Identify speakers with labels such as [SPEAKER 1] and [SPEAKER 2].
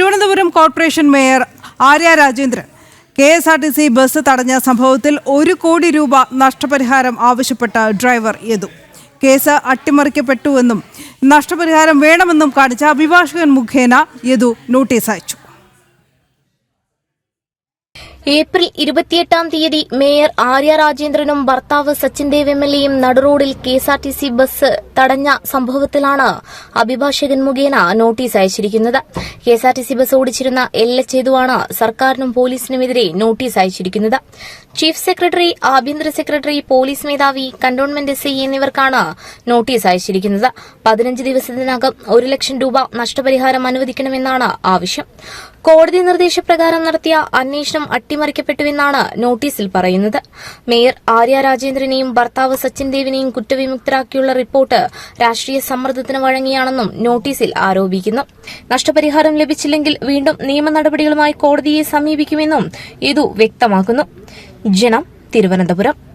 [SPEAKER 1] Thiruvananthapuram corporation mayor Arya Rajendran. K S R T C bus തടഞ്ഞ സംഭവത്തിൽ ഒരു കോടി രൂപ നഷ്ടപരിഹാരം ആവശ്യപ്പെട്ട ഡ്രൈവർ യദു കേസ് അട്ടിമറിക്കപ്പെട്ടുവെന്നും നഷ്ടപരിഹാരം വേണമെന്നും കാണിച്ച അഭിഭാഷകൻ മുഖേന യദു നോട്ടീസ് അയച്ചു.
[SPEAKER 2] ഏപ്രിൽ ഇരുപത്തിയെട്ടാം തീയതി മേയർ ആര്യ രാജേന്ദ്രനും ഭർത്താവ് സച്ചിൻ ദേവ് എം എൽ എയും നടുറോഡിൽ കെഎസ്ആർടിസി ബസ് തടഞ്ഞ സംഭവത്തിലാണ് അഭിഭാഷകൻ മുഖേന നോട്ടീസ് അയച്ചിരിക്കുന്നത്. കെഎസ്ആർടിസി ബസ് ഓടിച്ചിരുന്ന എൽ എച്ച് ഏതുവാണ് സർക്കാരിനും പോലീസിനുമെതിരെ നോട്ടീസ് അയച്ചിരിക്കുന്നത്. ചീഫ് സെക്രട്ടറി ആഭ്യന്തര സെക്രട്ടറി പോലീസ് മേധാവി കന്റോൺമെന്റ് എസ് ഐ എന്നിവർക്കാണ് നോട്ടീസ് അയച്ചിരിക്കുന്നത്. പതിനഞ്ച് ദിവസത്തിനകം ഒരു ലക്ഷം രൂപ നഷ്ടപരിഹാരം അനുവദിക്കണമെന്നാണ് ആവശ്യം. കോടതി നിർദ്ദേശപ്രകാരം നടത്തിയ അന്വേഷണം അട്ടിമറിക്കപ്പെട്ടുവെന്നാണ് നോട്ടീസിൽ പറയുന്നത്. മേയർ ആര്യ രാജേന്ദ്രനെയും ഭർത്താവ് സച്ചിൻ ദേവിനെയും കുറ്റവിമുക്തരാക്കിയുള്ള റിപ്പോർട്ട് രാഷ്ട്രീയ സമ്മർദ്ദത്തിന് വഴങ്ങിയാണെന്നും നോട്ടീസിൽ ആരോപിക്കുന്നു. നഷ്ടപരിഹാരം ലഭിച്ചില്ലെങ്കിൽ വീണ്ടും നിയമ നടപടികളുമായി കോടതിയെ സമീപിക്കുമെന്നും ഇതു വ്യക്തമാക്കുന്നു. ജനം തിരുവനന്തപുരം.